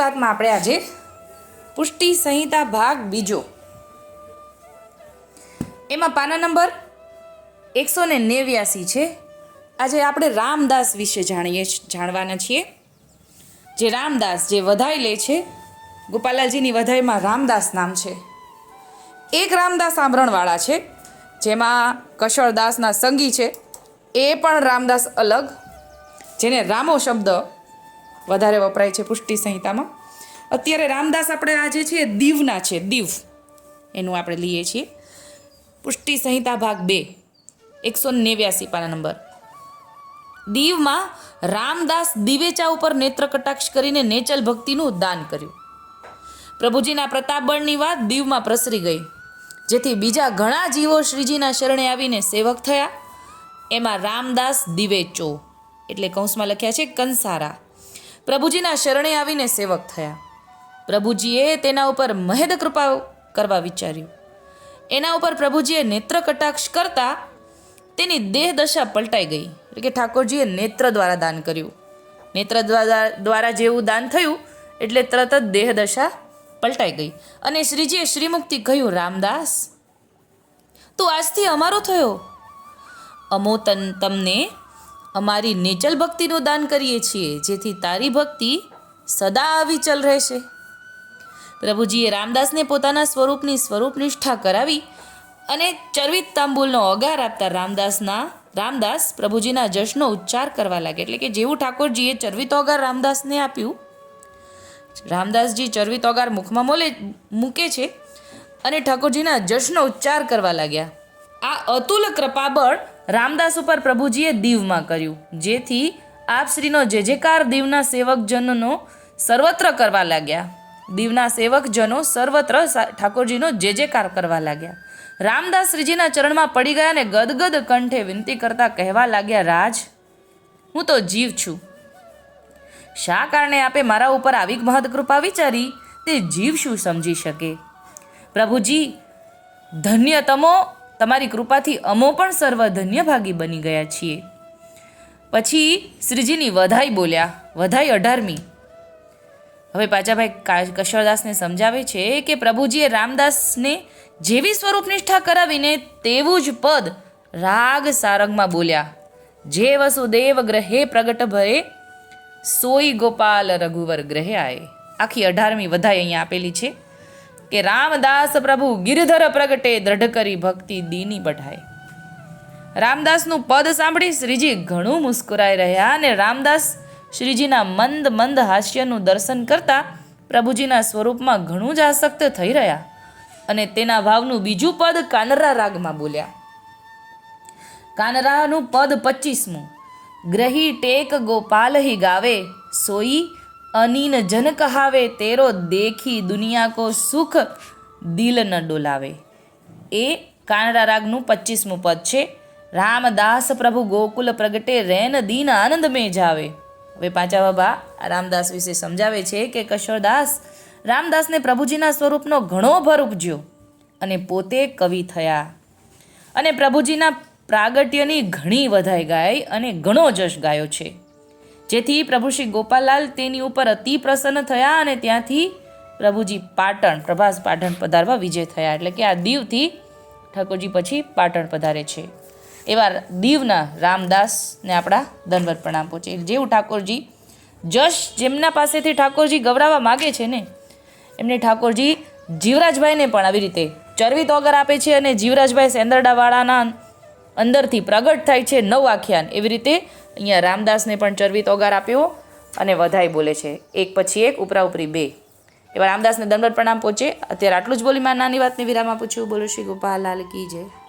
ભાગમાં આપણે આજે પુષ્ટિ સંહિતા ભાગ બીજો. એમાં પાના નંબર એકસો ને નેવ્યાસી છે. આજે આપણે રામદાસ વિશે જાણીએ જાણવાના છીએ. જે રામદાસ જે વધાઈ લે છે, ગોપાલાલજીની વધાઈમાં રામદાસ નામ છે. એક રામદાસ આંભરણવાળા છે, જેમાં કશળદાસના સંગી છે. એ પણ રામદાસ અલગ, જેને રામો શબ્દ વધારે વપરાય છે પુષ્ટિ સંહિતામાં. અત્યારે રામદાસ આપણે આજે છે, દીવના છે, દીવ. એનું આપણે લઈએ છીએ. પુષ્ટિ સંહિતા ભાગ બે, એકસો નેવ્યાસી પાના નંબર. દીવમાં રામદાસ દિવેચા ઉપર નેત્ર કટાક્ષ કરીને નેચલ ભક્તિનું દાન કર્યું. પ્રભુજીના પ્રતાપબળની વાત દીવમાં પ્રસરી ગઈ, જેથી બીજા ઘણા જીવો શ્રીજીના શરણે આવીને સેવક થયા. એમાં રામદાસ દિવેચો, એટલે કૌંસમાં લખ્યા છે કંસારા. પ્રભુજીના શરણે આવીને સેવક થયા. પ્રભુજીએ તેના ઉપર મહેદ કૃપા કરવા વિચાર્યું. એના ઉપર પ્રભુજીએ નેત્ર કટાક્ષ કરતા તેની દેહ દશા પલટાઈ ગઈ. એટલે કે ઠાકોરજીએ નેત્ર દ્વારા દાન કર્યું. નેત્ર દ્વારા દ્વારા જેવું દાન થયું, એટલે તરત જ દેહ દશા પલટાઈ ગઈ. અને શ્રીજીએ શ્રીમુક્તિ કહ્યું, રામદાસ, તું આજથી અમારો થયો. અમો તન તમને અમારી નેચલ ભક્તિનું દાન કરીએ છીએ, જેથી તારી ભક્તિ સદા અવિચલ રહેશે. પ્રભુજીએ રામદાસને પોતાના સ્વરૂપની સ્વરૂપ નિષ્ઠા કરાવી અને ચરવિત તાંબુલનો અગાર આપતા રામદાસના, રામદાસ પ્રભુજીના જશનો ઉચ્ચાર કરવા લાગે એટલે કે જેવું ઠાકોરજીએ ચરવિત ઓગાર રામદાસને આપ્યું, રામદાસજી ચરવિત ઓગાર મુખમાં મોલે, મૂકે છે અને ઠાકોરજીના જશનો ઉચ્ચાર કરવા લાગ્યા. આ અતુલ કૃપાબળ રામદાસ ઉપર પ્રભુજીએ દીવમાં કર્યું. જેથી આપશ્રીનો જે જેકાર દીવના સેવકજનનો સર્વત્ર કરવા લાગ્યા. દીવના સેવકજનો સર્વત્ર ઠાકોરજીનો જે જેકાર કરવા લાગ્યા. રામદાસ શ્રીજીના ચરણમાં પડી ગયા અને ગદગદ કંઠે વિનંતી કરતા કહેવા લાગ્યા, રાજ, હું તો જીવ છું. શા કારણે આપે મારા ઉપર આવી મહદ કૃપા વિચારી? તે જીવ શું સમજી શકે? પ્રભુજી ધન્ય તમો તમારી કૃપાથી અમો પણ સર્વ ધન્ય ભાગી બની ગયા છીએ. પછી શ્રીજીની વધાઈ બોલ્યા, વધાઈ અઢારમી. હવે પાચાભાઈ કશળદાસને સમજાવે છે કે પ્રભુજીએ રામદાસને જેવી સ્વરૂપ નિષ્ઠા કરાવીને તેવું જ પદ રાગ સારંગમાં બોલ્યા, જે વસુદેવ ગ્રહે પ્રગટ ભરે સોઈ ગોપાલ રઘુવર ગ્રહે આય. આખી અઢારમી વધાઈ અહીંયા આપેલી છે. કે રામદાસ પ્રભુ ગિરધર પ્રગટે દ્રઢ કરી ભક્તિ દીની બઢાય રામદાસનું પદ સાંભળી શ્રીજી ઘણું મુસ્કુરાઈ રહ્યા અને રામદાસ શ્રીજીના મંદ મંદ હાસ્યનું દર્શન કરતા પ્રભુજીના સ્વરૂપમાં ઘણું જ આસક્ત થઈ રહ્યા અને તેના ભાવનું બીજું પદ કાનરા રાગમાં બોલ્યા. કાનરાનું પદ પચીસમું ગ્રહી ટેક ગોપાલ હિ ગાવે, સોઈ અનીન જન કહાવે, તેરો દેખી દુનિયા કો સુખ દિલ ન ડોલાવે. એ કાનડા રાગનું પચીસમું પદ છે. રામદાસ પ્રભુ ગોકુલ પ્રગટે, રેન દીન આનંદ મેં જાવે હવે પાંચા બાબા રામદાસ વિશે સમજાવે છે કે કશોરદાસ, રામદાસને પ્રભુજીના સ્વરૂપનો ઘણો ભર ઉપજ્યો અને પોતે કવિ થયા. અને પ્રભુજીના પ્રાગટ્યની ઘણી વધાઈ ગાઈ અને ઘણો જશ ગાયો છે. જેથી પ્રભુ શ્રી ગોપાલાલ તેની ઉપર અતિ પ્રસન્ન થયા અને ત્યાંથી પ્રભુજી પાટણ, પ્રભાસ પાટણ પધારવા વિજય થયા. એટલે કે આ દીવથી ઠાકોરજી પછી પાટણ પધારે છે. એવા દીવના રામદાસને આપણા ધનવર પ્રણામ પહોંચે. જેવું ઠાકોરજી જશ જેમના પાસેથી ઠાકોરજી ગવરાવા માગે છે ને, એમને ઠાકોરજી જીવરાજભાઈને પણ આવી રીતે ચરવી તોગર આપે છે અને જીવરાજભાઈ સેંદરડાવાળાના અંદરથી પ્રગટ થાય છે નવ આખ્યાન. એવી રીતે અહીંયા રામદાસને પણ ચરવી તોગાર આપ્યો અને વધાઈ બોલે છે. એક પછી એક, ઉપરા ઉપરી બે. એવા રામદાસને દંડવત પ્રણામ પહોંચે. અત્યારે આટલું જ બોલી મારી નાની વાતની વિરામ આપું છું. બોલો શ્રી ગોપાલ લાલ કી જય.